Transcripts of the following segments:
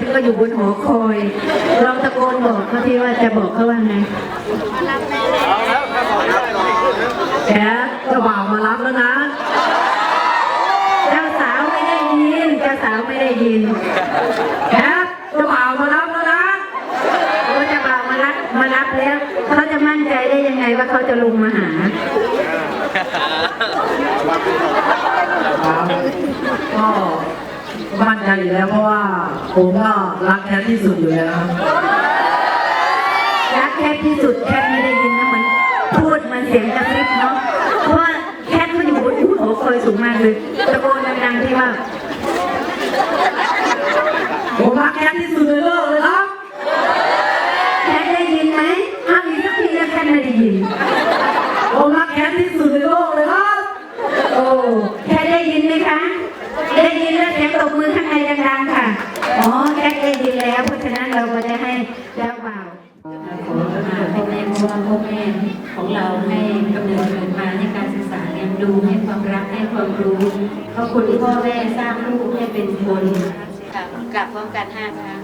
ที่ก็อยู่บนหอคอยลองตะโกนบอกเขาที่ว่าจะบอกเขาว่าไงแกเจ้าบ่าวมารับแล้วนะเจ้าสาวไม่ได้ยินเจ้าสาวไม่ได้ยินแกเจ้าบ่าวมารับแล้วนะเขาจะบ่าวมารับมารับแล้วเขาจะมั่นใจได้ยังไงว่าเขาจะลงมาหาก็ มั่นใจอยู่แล้วเพราะว่าผมก็รักแท้ที่สุดอยู่แล้วรักแคทที่สุดแคทไม่ได้ยินนะเหมือนพูดเหมันเสียงกระซิบเนาะเพราะว่าแคทเขาอยู่บนหอคอยสูงมากเลยตะโกนดังๆที่ว่าผมรักแท้ที่สุด คุณพ่อแม่สร้างลูกให้เป็นคนกลับพร้อมกันห้าครั้ง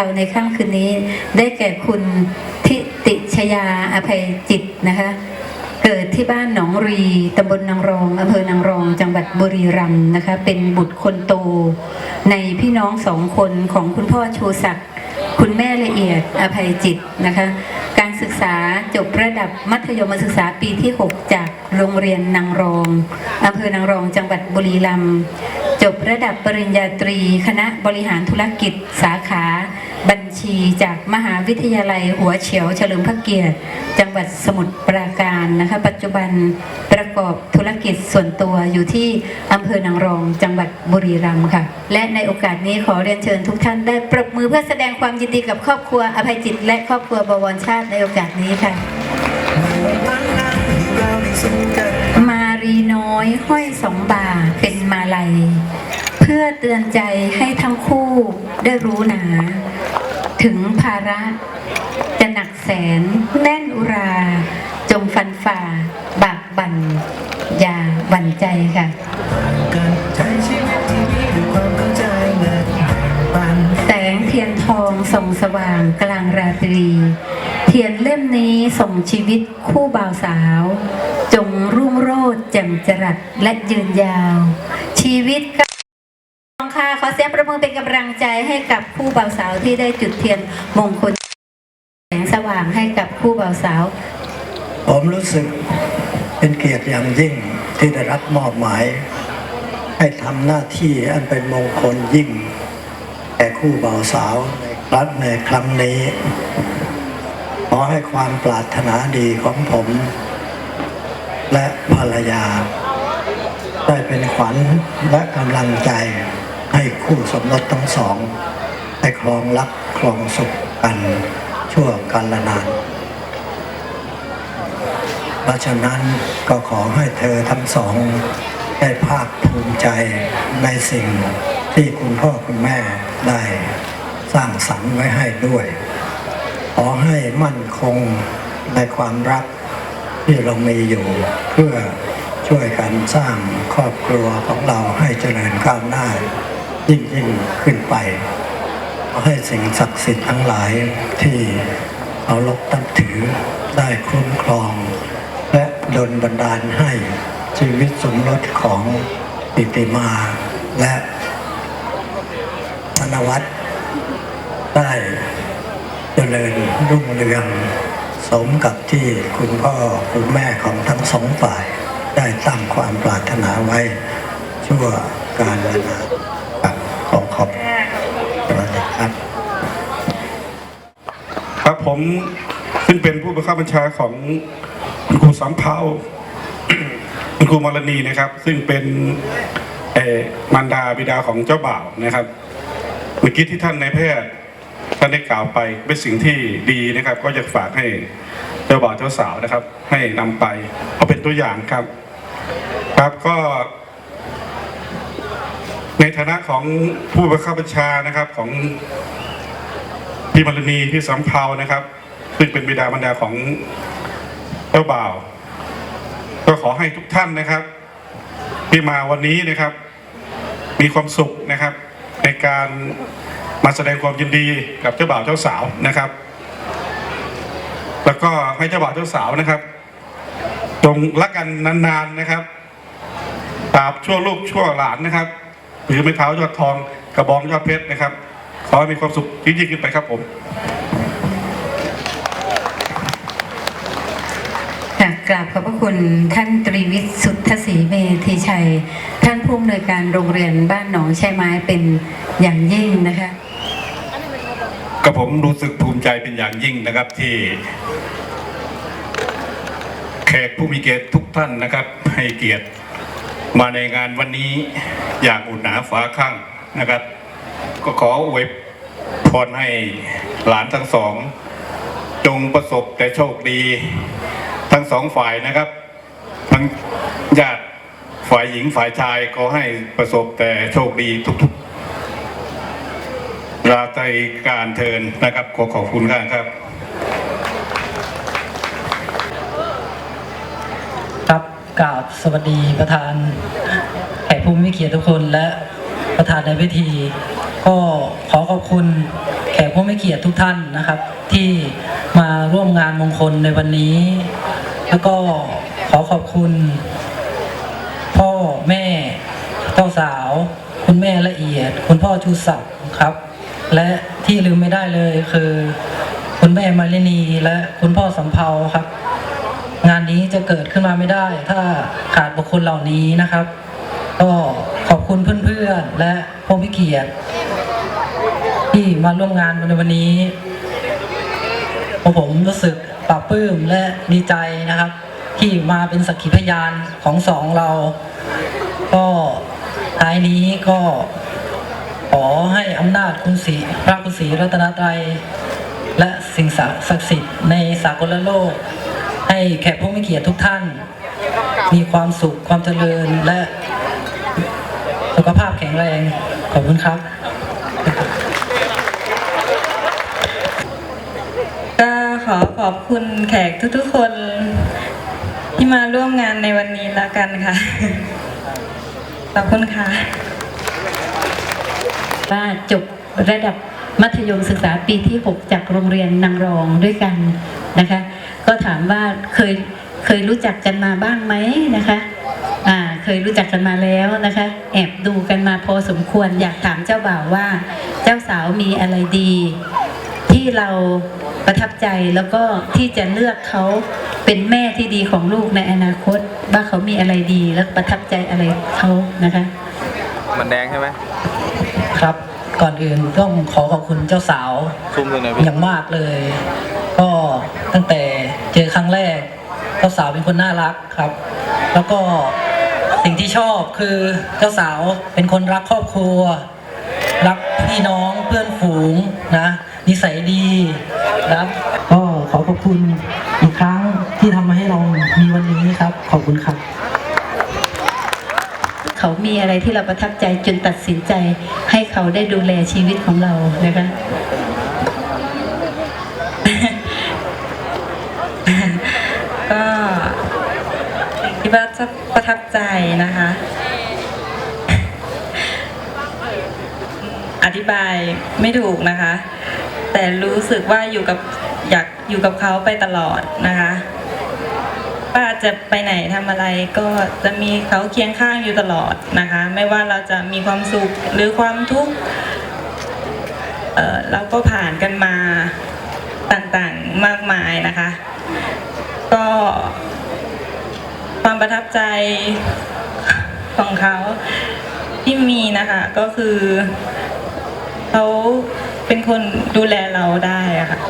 เราในค่ำคืนนี้ ได้แก่คุณทิติชยาอภัยจิตนะคะ เกิดที่บ้านหนองรีตำบลนางรองอำเภอนางรอง จังหวัดบุรีรัมย์นะคะ เป็นบุตรคนโต ในพี่น้องสองคนของคุณพ่อชูศักดิ์คุณแม่ละเอียดอภัยจิตนะคะ การศึกษาจบระดับมัธยมศึกษาปีที่ 6 จากโรงเรียนนางรองอำเภอนางรองจังหวัดบุรีรัมย์จบระดับปริญญาตรี คณะบริหารธุรกิจสาขา ชีจากมหาวิทยาลัยหัวเฉียวเฉลิมพระเกียรติ จังหวัดสมุทรปราการนะคะ ปัจจุบันประกอบธุรกิจส่วนตัวอยู่ที่อำเภอนางรอง จังหวัดบุรีรัมย์ค่ะ และในโอกาสนี้ขอเรียนเชิญทุกท่านได้ปรบมือเพื่อแสดงความยินดีกับครอบครัวอภัยจิต และครอบครัวบวรชาติในโอกาสนี้ค่ะ มารีน้อยห้อยสองบ่าเป็นมาลัยเพื่อเตือนใจให้ทั้งคู่ได้รู้หนา ถึงภาระ จะหนักแสนแน่นอุรา จงฟันฝ่า บากบั่นอย่าหวั่นใจค่ะการใช้ชีวิตที่มีด้วยความเข้าใจและปันแสงเทียนทองส่องสว่างกลางราตรี เทียนเล่มนี้ส่งชีวิตคู่บ่าวสาว จงรุ่งโรจน์แจ่มจรัสและยืนยาว ชีวิต ใจให้กับคู่บ่าวสาวที่ได้จุดเทียนมงคลแสงสว่างให้กับคู่บ่าวสาว ผมรู้สึกเป็นเกียรติอย่างยิ่งที่ได้รับมอบหมาย ให้ทำหน้าที่อันเป็นมงคลยิ่งแก่คู่บ่าวสาวในรั้งในครั้งนี้ขอให้ความปรารถนาดีของผม และภรรยา ได้เป็นขวัญและกำลังใจ ให้คู่สมรสทั้งสองให้ครองรักครองสุขกันชั่วกันละนาน เพราะฉะนั้นก็ขอให้เธอทั้งสองได้ภาคภูมิใจในสิ่งที่คุณพ่อคุณแม่ได้สร้างสรรค์ไว้ให้ด้วย ขอให้มั่นคงในความรักที่เรามีอยู่เพื่อช่วยกันสร้างครอบครัวของเราให้เจริญก้าวหน้า ยิ่งยิ่งขึ้นไปขอให้สิ่งศักดิ์สิทธิ์ทั้งหลายที่เราลบตั้งถือได้คุ้มครอง และดลบันดาลให้ชีวิตสมรสของปิติมาและธนวัฒน์ได้เจริญรุ่งเรืองสมกับที่คุณพ่อคุณแม่ของทั้งสองฝ่าย ได้ตั้งความปรารถนาไว้ชั่วการเวลาครับ ขอขอบครับครับผมซึ่งเป็นผู้บังคับบัญชาของคุณครูสำเภาคุณครูมรณีนะครับ ซึ่งเป็นเอมารดาบิดาของเจ้าบ่าวนะครับเมื่อกี้ที่ท่านนายแพทย์ท่านได้กล่าวไปเป็นสิ่งที่ดีนะครับ ก็อยากฝากให้เจ้าบ่าวเจ้าสาวนะครับ ให้นำไปเอาเป็นตัวอย่างครับ ครับก็ ในฐานะของผู้บังคับบัญชานะครับของพี่มรณีพี่สำเภานะครับ ซึ่งเป็นบิดามารดาของเจ้าบ่าว ก็ขอให้ทุกท่านนะครับ ที่มาวันนี้นะครับ มีความสุขนะครับ ในการมาแสดงความยินดีกับเจ้าบ่าวเจ้าสาวนะครับ แล้วก็ให้เจ้าบ่าวเจ้าสาวนะครับจงรักกันนานๆนะครับตราบชั่วลูกชั่วหลานนะครับ หรือไม้เท้ายอดทองกระบองยอดเพชรนะครับขอให้มีความสุขยิ่งๆขึ้นไปครับผมค่ะกราบขอบพระคุณท่านตรีวิทย์สุทธศรีเมธีชัย ท่านผู้อำนวยการโรงเรียนบ้านหนองชายไม้เป็นอย่างยิ่งนะคะก็ผมรู้สึกภูมิใจเป็นอย่างยิ่งนะครับที่ แขกผู้มีเกียรติทุกท่านนะครับ ให้เกียรติ มาในงานวันนี้อย่างอุ่นหนาฝาข้างนะครับ ก็ขออวยพรให้หลานทั้งสอง จงประสบแต่โชคดี ทั้งสองฝ่ายนะครับ ทั้งญาติฝ่ายหญิงฝ่ายชายขอให้ประสบแต่โชคดีทุกๆราตรีการเทินนะครับขอขอบคุณครับ ครับ กราบสวัสดีประธานแขกผู้มีเกียรติทุกคนและประธานในพิธี ก็ขอขอบคุณแขกผู้มีเกียรติทุกท่านนะครับ ที่มาร่วมงานมงคลในวันนี้ แล้วก็ขอขอบคุณ พ่อแม่เจ้าสาว คุณแม่ละเอียด คุณพ่อชูศักดิ์ครับ และที่ลืมไม่ได้เลยคือ คุณแม่มารินีและคุณพ่อสำเภาครับ นี้จะเกิดขึ้นมาไม่ได้ ถ้าขาดบุคคลเหล่านี้นะครับ ก็ขอบคุณเพื่อนๆและผู้พิเกียรติที่มาร่วมงานในวันนี้ผมรู้สึกปลาบปลื้มและดีใจนะครับ ที่มาเป็นสักขีพยานของสองเรา ก็ท้ายนี้ก็ขอให้อำนาจคุณศรีพระคุณศรีรัตนตรัยและสิ่งศักดิ์สิทธิ์ในสากลโลก ให้แขกผู้มีเกียรติทุกท่าน มีความสุขความเจริญและสุขภาพแข็งแรง ขอบคุณครับก็ขอขอบคุณแขกทุกๆคนที่มาร่วมงานในวันนี้แล้วกันค่ะ ขอบคุณค่ะว่าจบระดับมัธยมศึกษาปีที่ 6 จากโรงเรียนนางรองด้วยกันนะคะ ก็ถามว่าเคยเคยรู้จักกันมาบ้างไหมนะคะอ่าเคยรู้จักกันมาแล้วนะคะ แอบดูกันมาพอสมควรอยากถามเจ้าบ่าวว่า เจ้าสาวมีอะไรดี ที่เราประทับใจแล้วก็ที่จะเลือกเขาเป็นแม่ที่ดีของลูกในอนาคต ว่าเขามีอะไรดีแล้วประทับใจอะไรเขานะคะมันแดงใช่ไหมครับก่อนอื่นต้องขอขอบคุณเจ้าสาวซูมตรงไหนพี่อย่างมากเลย ก็ตั้งแต่เจอครั้งแรกเจ้าสาวเป็นคนน่ารักครับ แล้วก็สิ่งที่ชอบคือเจ้าสาวเป็นคนรักครอบครัว รักพี่น้องเพื่อนฝูงนะนิสัยดีนะครับก็ขอขอบคุณอีกครั้งที่ทำมาให้เรามีวันนี้ครับ ขอบคุณครับ เขามีอะไรที่เราประทับใจจนตัดสินใจให้เขาได้ดูแลชีวิตของเรานะคะ ก็ คิดว่าจะประทับใจนะคะ อธิบายไม่ถูกนะคะ แต่รู้สึกว่าอยู่กับอยากอยู่กับเขาไปตลอดนะคะป้าจะไปไหนทำอะไรก็จะมีเขาเคียงข้างอยู่ตลอดนะคะ ไม่ว่าเราจะมีความสุขหรือความทุกข์เอ่อเราก็ผ่านกันมาต่างๆมากมายนะคะ ก็ ความประทับใจของเขาที่มีนะคะก็คือเขาเป็นคนดูแลเราได้อะค่ะ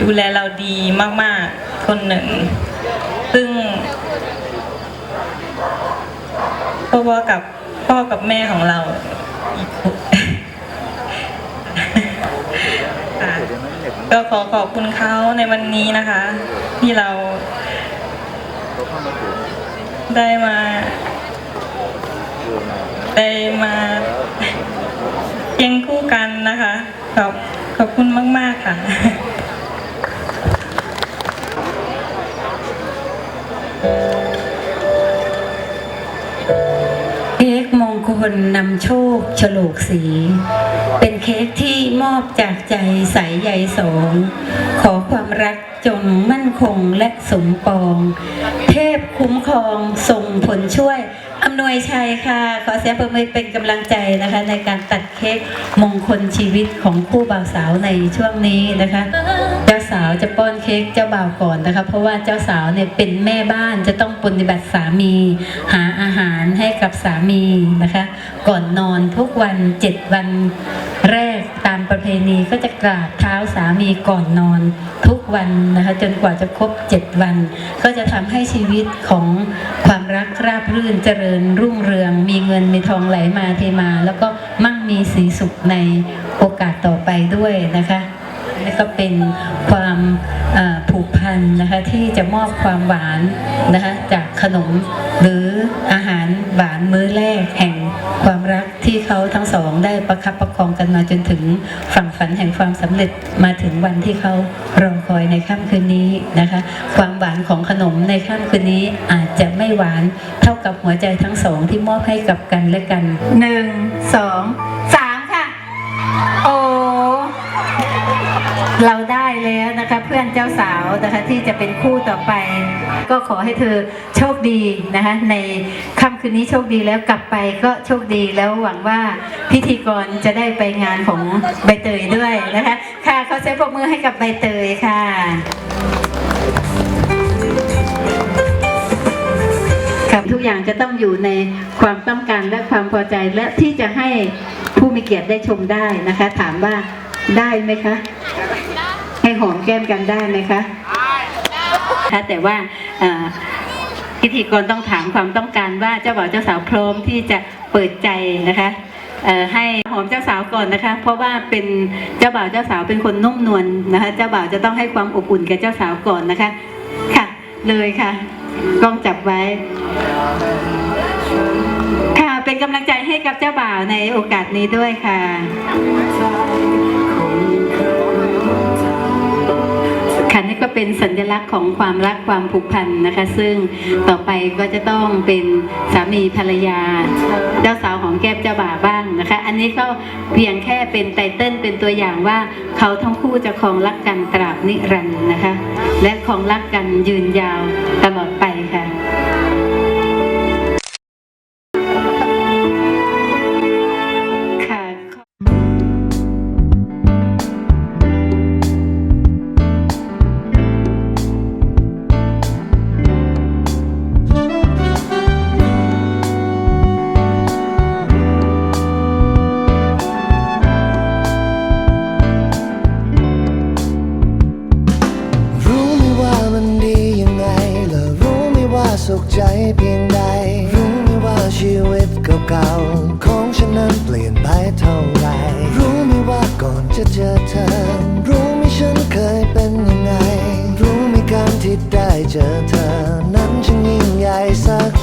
ดูแลเราดีมาก ๆ คนหนึ่ง ซึ่งพ่อกับพ่อกับแม่ของเราก็ขอขอบคุณเขาในวันนี้นะคะ ที่เรา ได้มา ได้มาเคียงคู่กันนะคะขอบขอบคุณมาก ๆ ค่ะ เค้กมงคลนำโชคฉลกสี เป็นเค้กที่มอบจากใจใสใยสอง ขอความรักจงมั่นคงและสมปอง เทพคุ้มครองส่งผลช่วยอำนวยชัยค่ะ ขอเสียงปรบมือเป็นกำลังใจนะคะ ในการตัดเค้กมงคลชีวิตของคู่บ่าวสาวในช่วงนี้นะคะ สาวจะป้อนเค้กเจ้าบ่าวก่อนนะคะ เพราะว่าเจ้าสาวเนี่ยเป็นแม่บ้านจะต้องปฏิบัติสามี หาอาหารให้กับสามีนะคะ ก่อนนอนทุกวันเจ็ดวันแรกตามประเพณีก็จะกราบเท้าสามีก่อนนอน ทุกวันนะคะ จนกว่าจะครบเจ็ดวัน ก็จะทำให้ชีวิตของความรักราบรื่นเจริญรุ่งเรือง มีเงินมีทองไหลมาเทมา แล้วก็มั่งมีสีสุขในโอกาสต่อไปด้วยนะคะ นี่ก็เป็นความผูกพันนะคะที่จะมอบความหวานนะคะจากขนมหรืออาหารหวานมื้อแรกแห่งความรักที่เขาทั้งสองได้ประคับประคองกันมาจนถึงฝั่งฝันแห่งความสำเร็จมาถึงวันที่เขารอคอยในค่ำคืนนี้นะคะ ความหวานของขนมในค่ำคืนนี้อาจจะไม่หวานเท่ากับหัวใจทั้งสองที่มอบให้กับกันและกันหนึ่งสองสามค่ะโอ ได้แล้วนะคะเพื่อนเจ้าสาวนะคะที่จะเป็นคู่ต่อไป ก็ขอให้เธอโชคดีนะคะในค่ำคืนนี้โชคดีแล้วกลับไปก็โชคดีแล้วหวังว่าพิธีกรจะได้ไปงานของใบเตยด้วยนะคะค่ะเขาใช้ปรบมือให้กับใบเตยค่ะครับทุกอย่างจะต้องอยู่ในความต้องการและความพอใจและที่จะให้ผู้มีเกียรติได้ชมได้นะคะ ถามว่าได้ไหมคะ ให้หอมแก้มกันได้ไหมคะค่ะแต่ว่าพิธีกรต้องถามความต้องการว่าเจ้าบ่าวเจ้าสาวพร้อมที่จะเปิดใจนะคะให้หอมเจ้าสาวก่อนนะคะ เพราะว่าเป็นเจ้าบ่าวเจ้าสาวเป็นคนนุ่มนวลนะคะ เจ้าบ่าวจะต้องให้ความอบอุ่นกับเจ้าสาวก่อนนะคะ ค่ะ เลยค่ะกล้องจับไว้ ค่ะเป็นกำลังใจให้กับเจ้าบ่าวในโอกาสนี้ด้วยค่ะ ค่ะนี่ก็เป็นสัญลักษณ์ของความรักความผูกพันนะคะ ซึ่งต่อไปก็จะต้องเป็นสามีภรรยา เจ้าสาวของแก้บเจ้าบ่าบ้างนะคะ อันนี้ก็เพียงแค่เป็นไตเติ้ลเป็นตัวอย่างว่าเขาทั้งคู่จะครองรักกันตราบนิรันดร์นะคะ และครองรักกันยืนยาวตลอดไป สุขใจเพียงใด รู้ไหมว่าชีวิตเก่าๆของฉันนั้นเปลี่ยนไปเท่าไรรู้ไหมว่าก่อนจะเจอเธอ รู้ไหมฉันเคยเป็นยังไง รู้ไหมการที่ได้เจอเธอ นั้นฉันยิ่งใหญ่สัก